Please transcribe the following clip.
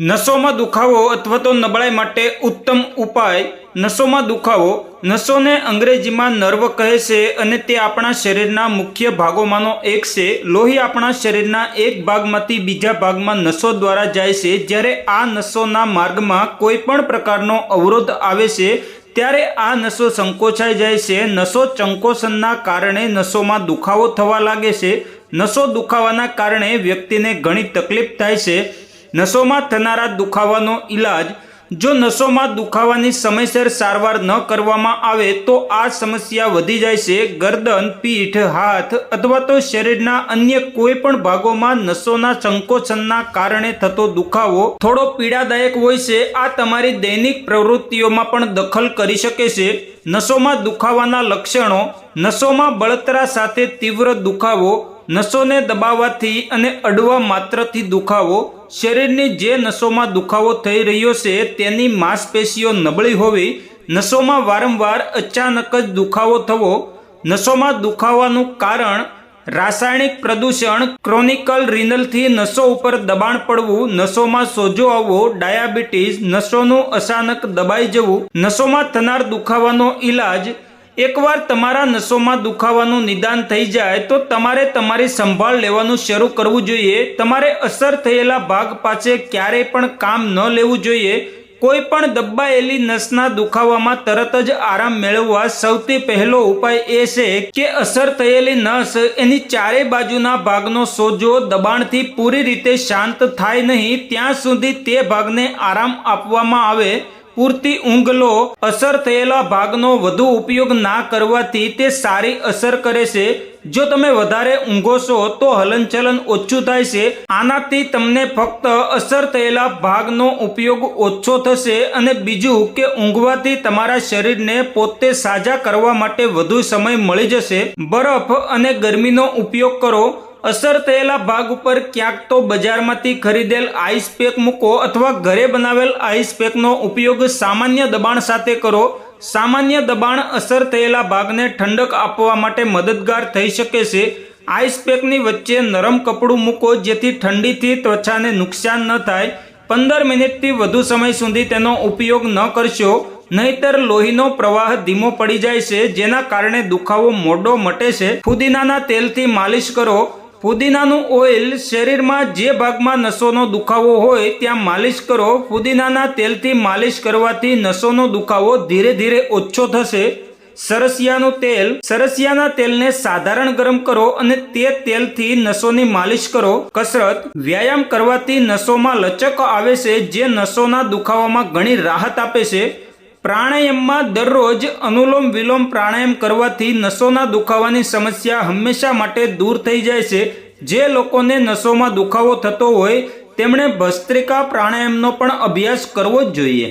નસોમાં દુખાવો અથવા તો નબળાઈ માટે ઉત્તમ ઉપાય. નસોમાં દુખાવો. નસોને અંગ્રેજીમાં નર્વ કહે છે અને તે આપણા શરીરના મુખ્ય ભાગોમાંનો એક છે. લોહી આપણા શરીરના એક ભાગમાંથી બીજા ભાગમાં નસો દ્વારા જાય છે. જ્યારે આ નસોના માર્ગમાં કોઈ પણ પ્રકારનો અવરોધ આવે છે, ત્યારે આ નસો સંકોચાઈ જાય છે. નસો ચંકોસનના કારણે નસોમાં દુખાવો થવા લાગે છે. નસો દુખાવાના કારણે વ્યક્તિને ઘણી તકલીફ થાય છે. નસોમાં થનારા દુખાવાનો ઈલાજ. જો નસોમાં દુખાવાની સમયસર સારવાર ન કરવામાં આવે તો આ સમસ્યા વધી જાય છે. ગરદન, પીઠ, હાથ અથવા તો શરીરના અન્ય કોઈ પણ ભાગોમાં નસોના સંકોચનના કારણે થતો દુખાવો થોડો પીડાદાયક હોય છે. આ તમારી દૈનિક પ્રવૃત્તિઓમાં પણ દખલ કરી શકે છે. નસોમાં દુખાવાના લક્ષણો. નસોમાં બળતરા સાથે તીવ્ર દુખાવો. નસોને દબાવવાથી અને અડવા માત્રથી દુખાવો, શરીરની જે નસોમાં દુખાવો થઈ રહ્યો છે તેની માંસપેશીઓ નબળી હોવી, નસોમાં વારંવાર અચાનક જ દુખાવો થવો, નસોમાં દુખાવાનું કારણ રાસાયણિક પ્રદૂષણ, ક્રોનિકલ રિનલથી નસો ઉપર દબાણ પડવું, નસોમાં સોજો આવવો, ડાયાબિટીસ, નસોનું અચાનક દબાઈ જવું, નસોમાં થનાર દુખાવાનો ઈલાજ એકવાર તમારા નસોમાં દુખાવાનું નિદાન થઈ જાય તો તમારે તમારી સંભાળ લેવાનું શરૂ કરવું જોઈએ. તમારે અસર થયેલા ભાગ પાસે ક્યારેય પણ કામ ન લેવું જોઈએ. કોઈ પણ દબાયેલી નસના દુખાવામાં તરત જ આરામ મેળવવા સૌથી પહેલો ઉપાય એ છે કે અસર થયેલી નસ એની ચારે બાજુના ભાગનો સોજો દબાણથી પૂરી રીતે શાંત થાય નહીં. ત્યાં સુધી તે ભાગને આરામ આપવામાં આવે. પૂરતી ઊંઘ લો અસર થયેલા ભાગનો વધુ ઉપયોગ ના કરવાથી તે સારી અસર કરે છે. જો તમે વધારે ઊંઘો છો તો હલનચલન ઓછું થાય છે. આનાથી તમને ફક્ત અસર થયેલા ભાગનો ઉપયોગ ઓછો થશે અને બીજું કે ઊંઘવાથી તમારા શરીરને પોતે સાજા કરવા માટે વધુ સમય મળી જશે. બરફ અને ગરમીનો ઉપયોગ કરો. અસર થયેલા ભાગ ઉપર ક્યાંક તો બજારમાંથી ખરીદેલ આઈસ પેક મૂકો અથવા ઘરે બનાવેલ આઈસ પેકનો ઉપયોગ સામાન્ય દબાણ સાથે કરો. સામાન્ય દબાણ અસર થયેલા ભાગને ઠંડક આપવા માટે મદદગાર થઈ શકે છે. આઈસ પેકની વચ્ચે નરમ કપડું મૂકો જેથી ઠંડીથી ત્વચાને નુકસાન ન થાય. પંદર મિનિટથી વધુ સમય સુધી તેનો ઉપયોગ ન કરશો. નહીતર લોહીનો પ્રવાહ ધીમો પડી જાય છે, જેના કારણે દુખાવો મોડો મટે છે. ફુદીનાના તેલથી માલિશ કરો. ફુદીનાનું ઓઇલ શરીરમાં જે ભાગમાં નસોનો દુખાવો હોય ત્યાં માલિશ કરો. ફુદીનાના તેલથી માલિશ કરવાથી નસોનો દુખાવો ધીરે ધીરે ઓછો થશે. સરસિયાનું તેલ, સરસિયાના તેલને સાધારણ ગરમ કરો અને તે તેલથી નસોની માલિશ કરો. કસરત, વ્યાયામ કરવાથી નસોમાં લચક આવે છે, જે નસોના દુખાવામાં ઘણી રાહત આપે છે. પ્રાણાયામમાં દરરોજ અનુલોમ વિલોમ પ્રાણાયામ કરવાથી નસોના દુખાવાની સમસ્યા હંમેશા માટે દૂર થઈ જાય છે. જે લોકોને નસોમાં દુખાવો થતો હોય, તેમણે ભસ્ત્રિકા પ્રાણાયામનો પણ અભ્યાસ કરવો જ જોઈએ.